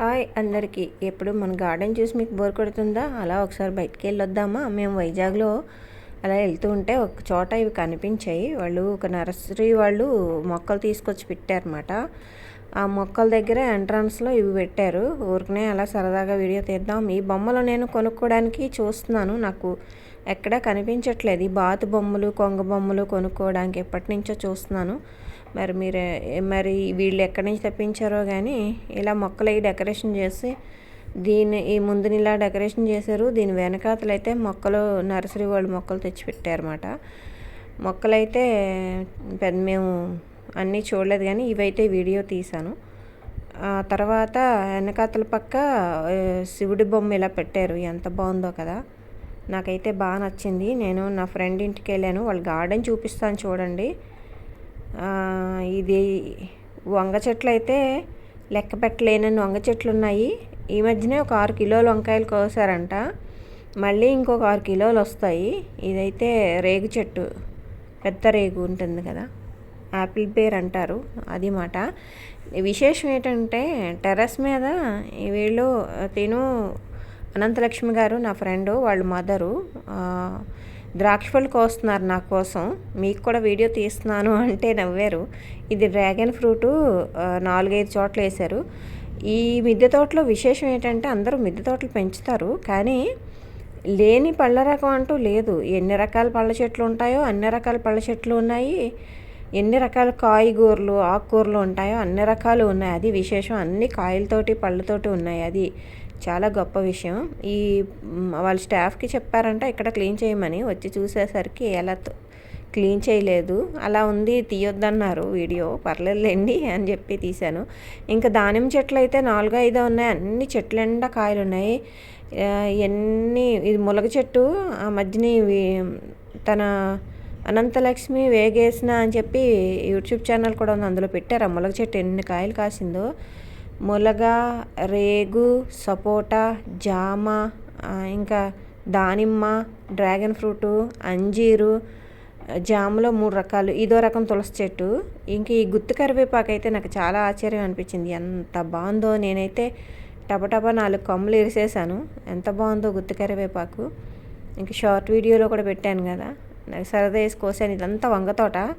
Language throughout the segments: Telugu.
హాయ్ అందరికీ. ఎప్పుడు మన గార్డెన్ చూసి మీకు బోర్ కొడుతుందా? అలా ఒకసారి బయటికి వెళ్ళొద్దామా? మేము వైజాగ్లో అలా వెళ్తూ ఉంటే ఒక చోట ఇవి కనిపించాయి. వాళ్ళు ఒక నర్సరీ వాళ్ళు మొక్కలు తీసుకొచ్చి పెట్టారన్నమాట. ఆ మొక్కల దగ్గర ఎంట్రన్స్లో ఇవి పెట్టారు. ఊరికనే అలా సరదాగా వీడియో తీద్దాం. ఈ బొమ్మలు నేను కొనుక్కోవడానికి చూస్తున్నాను. నాకు ఎక్కడా కనిపించట్లేదు. ఈ బాతు బొమ్మలు కొంగ బొమ్మలు కొనుక్కోవడానికి ఎప్పటి నుంచో చూస్తున్నాను. మరి మీరు మరి వీళ్ళు ఎక్కడి నుంచి తెప్పించారో కానీ ఇలా మొక్కలు అవి డెకరేషన్ చేసి దీని ఈ ముందుని ఇలా డెకరేషన్ చేశారు. దీని వెనకాతలైతే మొక్కలు నర్సరీ వాళ్ళు మొక్కలు తెచ్చిపెట్టారన్నమాట. మొక్కలైతే పెద్ద మేము అన్నీ చూడలేదు కానీ ఇవైతే వీడియో తీశాను. ఆ తర్వాత వెనకాతల పక్క శివుడి బొమ్మ ఇలా పెట్టారు. ఎంత బాగుందో కదా. నాకైతే బాగా నచ్చింది. నేను నా ఫ్రెండ్ ఇంటికి వెళ్ళాను వాళ్ళ గార్డెన్ చూపిస్తాను చూడండి. ఇది వంగ చెట్లు అయితే లెక్క పెట్టలేనని వంగ చెట్లు ఉన్నాయి ఈ మధ్యనే ఒక ఆరు కిలోలు వంకాయలు కోసారంట. మళ్ళీ ఇంకొక ఆరు కిలోలు వస్తాయి. ఇదైతే రేగు చెట్టు. పెద్ద రేగు ఉంటుంది కదా. యాపిల్ పేర్ అంటారు. అది మాట. విశేషం ఏంటంటే టెర్రస్ మీద వీళ్ళు తిను అనంతలక్ష్మి గారు నా ఫ్రెండు వాళ్ళ మదరు ద్రాక్ష పళ్ళు కోస్తున్నారు నా కోసం. మీకు కూడా వీడియో తీస్తున్నాను అంటే నవ్వారు. ఇది డ్రాగన్ ఫ్రూటు నాలుగైదు చోట్ల వేశారు. ఈ మిద్దె తోటలో విశేషం ఏంటంటే అందరూ మిద్దె తోటలు పెంచుతారు. కానీ లేని పళ్ళ రకం అంటూ లేదు. ఎన్ని రకాల పళ్ళ చెట్లు ఉంటాయో అన్ని రకాల పళ్ళ చెట్లు ఉన్నాయి. ఎన్ని రకాల కాయగూరలు ఆకుకూరలు ఉంటాయో అన్ని రకాలు ఉన్నాయి. అది విశేషం. అన్ని కాయలతోటి పళ్ళతోటి ఉన్నాయి. అది చాలా గొప్ప విషయం. ఈ వాళ్ళ స్టాఫ్కి చెప్పారంట ఇక్కడ క్లీన్ చేయమని. వచ్చి చూసేసరికి ఎలా క్లీన్ చేయలేదు. అలా ఉంది తీయొద్దన్నారు. వీడియో పర్లేదులేండి అని చెప్పి తీశాను. ఇంకా దానిమ్మ చెట్లు అయితే నాలుగు ఐదు ఉన్నాయి. అన్ని చెట్లు ఎండా కాయలు ఉన్నాయి ఎన్ని ఇది ములగ చెట్టు ఆ మధ్యని తన అనంతలక్ష్మి వేగేసిన అని చెప్పి యూట్యూబ్ ఛానల్ కూడా ఉంది. అందులో పెట్టారు. ఆ ములగ చెట్టు ఎన్ని కాయలు కాసిందో. ములగ రేగు సపోటా జామ ఇంకా దానిమ్మ డ్రాగన్ ఫ్రూటు అంజీరు జామలో మూడు రకాలు ఇదో రకం తులసి చెట్టు. ఇంక ఈ గుత్తి కరివేపాకు అయితే నాకు చాలా ఆశ్చర్యం అనిపించింది. ఎంత బాగుందో నేనైతే టపటపా నాలుగు కొమ్మలు ఇరిసేసాను. ఎంత బాగుందో గుత్తి కరివేపాకు. ఇంక షార్ట్ వీడియోలో కూడా పెట్టాను కదా. నాకు సరదా వేసి కోసాను. ఇదంతా వంగ తోట.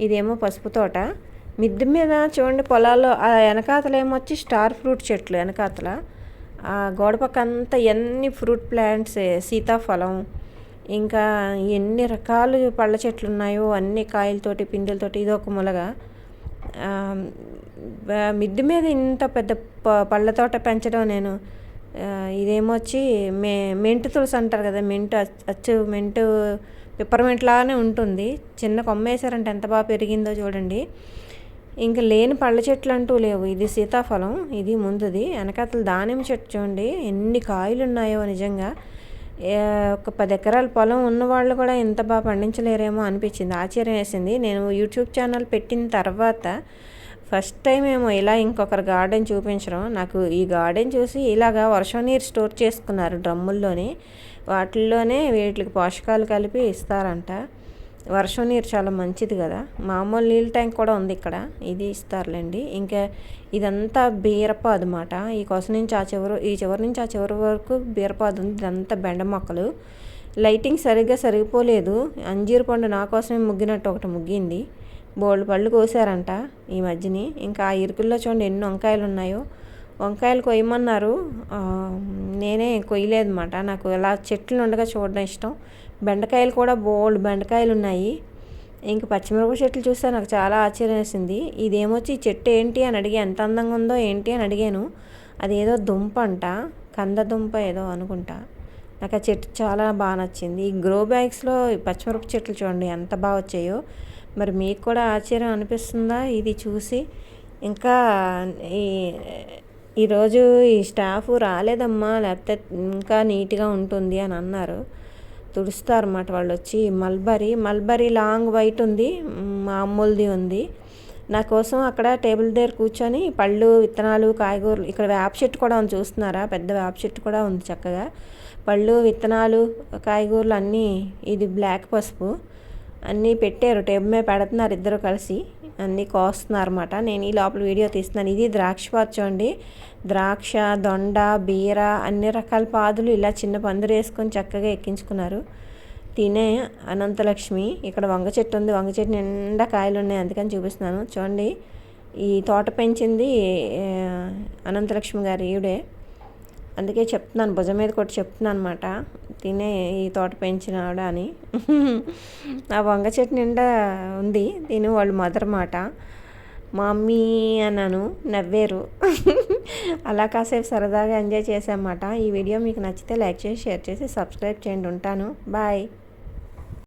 ఇదేమో పసుపు తోట. మిద్దె మీద చూడండి పొలాల్లో ఆ వెనకాతల ఏమొచ్చి స్టార్ ఫ్రూట్ చెట్లు వెనకాతల. ఆ గోడ పక్క అంతా ఎన్ని ఫ్రూట్ ప్లాంట్స్ సీతాఫలం ఇంకా ఎన్ని రకాలు పళ్ళ చెట్లు ఉన్నాయో అన్ని కాయలతోటి పిందెలతోటి ఇది ఒక ములగ మిద్దె మీద ఇంత పెద్ద పళ్ళ తోట పెంచడం నేను ఇదేమొచ్చి మే మెంటు తులసి అంటారు కదా మెంటు అచ్చు మెంటు పిప్పర్మెంట్ లాగానే ఉంటుంది. చిన్న కొమ్మ వేసారంటే ఎంత బాగా పెరిగిందో చూడండి. ఇంకా లేని పళ్ళ చెట్లు అంటూ లేవు. ఇది సీతాఫలం ఇది ముందుది. వెనకాతలు దానిమ్మ చెట్టు చూడండి. ఎన్ని కాయలు ఉన్నాయో నిజంగా ఒక పది ఎకరాల పొలం ఉన్న వాళ్ళు కూడా ఇంత బాగా పండించలేరేమో అనిపించింది. ఆశ్చర్యం వేసింది. నేను యూట్యూబ్ ఛానల్ పెట్టిన తర్వాత ఫస్ట్ టైం ఏమో ఇలా ఇంకొకరు గార్డెన్ చూపించడం. నాకు ఈ గార్డెన్ చూసి ఇలాగా వర్షం నీరు స్టోర్ చేసుకున్నారు డ్రమ్ముల్లోని. వాటిల్లోనే వీటికి పోషకాలు కలిపి ఇస్తారంట. వర్షం నీరు చాలా మంచిది కదా. మామూలు నీళ్ళ ట్యాంక్ కూడా ఉంది ఇక్కడ. ఇది ఇస్తారులేండి. ఇంకా ఇదంతా బీరపాదు అనమాట ఈ కొస నుంచి ఆ చివరి ఈ చివరి నుంచి ఆ చివరి వరకు బీరపాదు ఉంది. ఇదంతా బెండ మొక్కలు. లైటింగ్ సరిగ్గా సరిగిపోలేదు. అంజీరు పండు నా కోసమే ముగ్గినట్టు ఒకటి ముగ్గింది. బోల్డ్ పళ్ళు కోసారంట ఈ మధ్యని. ఇంకా ఆ ఇరుకుల్లో చూడండి ఎన్ని వంకాయలు ఉన్నాయో. వంకాయలు కొయ్యమన్నారు. నేనే కొయ్యలేదన్నమాట. నాకు ఇలా చెట్లు ఉండగా చూడడం ఇష్టం. బెండకాయలు కూడా బోల్డ్ బెండకాయలు ఉన్నాయి. ఇంక పచ్చిమిరపకాయ చెట్లు చూస్తే నాకు చాలా ఆశ్చర్యం వేసింది ఇదేమొచ్చి చెట్టు ఏంటి అని అడిగి ఎంత అందంగా ఉందో ఏంటి అని అడిగాను. అది ఏదో దుంప అంట. కంద దుంప ఏదో అనుకుంటా. నాకు ఆ చెట్టు చాలా బాగా నచ్చింది. ఈ గ్రో బ్యాగ్స్లో పచ్చిమిరపకాయ చెట్లు చూడండి ఎంత బాగా వచ్చాయో. మరి మీకు కూడా ఆశ్చర్యం అనిపిస్తుందా? ఇది చూసి. ఇంకా ఈ ఈరోజు ఈ స్టాఫ్ రాలేదమ్మా లేకపోతే ఇంకా నీట్గా ఉంటుంది అని అన్నారు. తుడుస్తారు అన్నమాట వాళ్ళు వచ్చి మల్బరీ మల్బరీ లాంగ్ వైట్ ఉంది మామూలుది ఉంది. నా కోసం అక్కడ టేబుల్ దగ్గర కూర్చొని పళ్ళు విత్తనాలు కాయగూరలు ఇక్కడ వేప చెట్టు కూడా ఉంది చూస్తున్నారా? పెద్ద వేప చెట్టు కూడా ఉంది చక్కగా. పళ్ళు విత్తనాలు కాయగూరలు అన్నీ ఇది బ్లాక్ పసుపు. అన్నీ పెట్టారు టేబుల్ మీద పెడుతున్నారు ఇద్దరు కలిసి. అన్నీ కోస్తున్నారన్నమాట. నేను ఈ లోపల వీడియో తీస్తున్నాను. ఇది ద్రాక్ష పాచు చూడండి ద్రాక్ష దొండ బీర అన్ని రకాల పాదులు ఇలా చిన్న పందిరి వేసుకొని చక్కగా ఎక్కించుకున్నారు. తినే అనంతలక్ష్మి. ఇక్కడ వంగ చెట్టు ఉంది. వంగ చెట్టు నిండా కాయలు ఉన్నాయి. అందుకని చూపిస్తున్నాను. చూడండి. ఈ తోట పెంచింది అనంతలక్ష్మి గారు ఈవిడే. అందుకే చెప్తున్నాను భుజం మీద కొట్టి చెప్తున్నాను అనమాట తినే ఈ తోట పెంచిన ఆవిడ అని. ఆ వంగ చెట్టు నిండా ఉంది తిని వాళ్ళు మదర్ మాట. మమ్మీ అన్నాను నవ్వేరు. అలా కాసేపు సరదాగా ఎంజాయ్ చేసామన్నమాట ఈ వీడియో మీకు నచ్చితే లైక్ చేసి షేర్ చేసి సబ్స్క్రైబ్ చేయండి. ఉంటాను. బాయ్.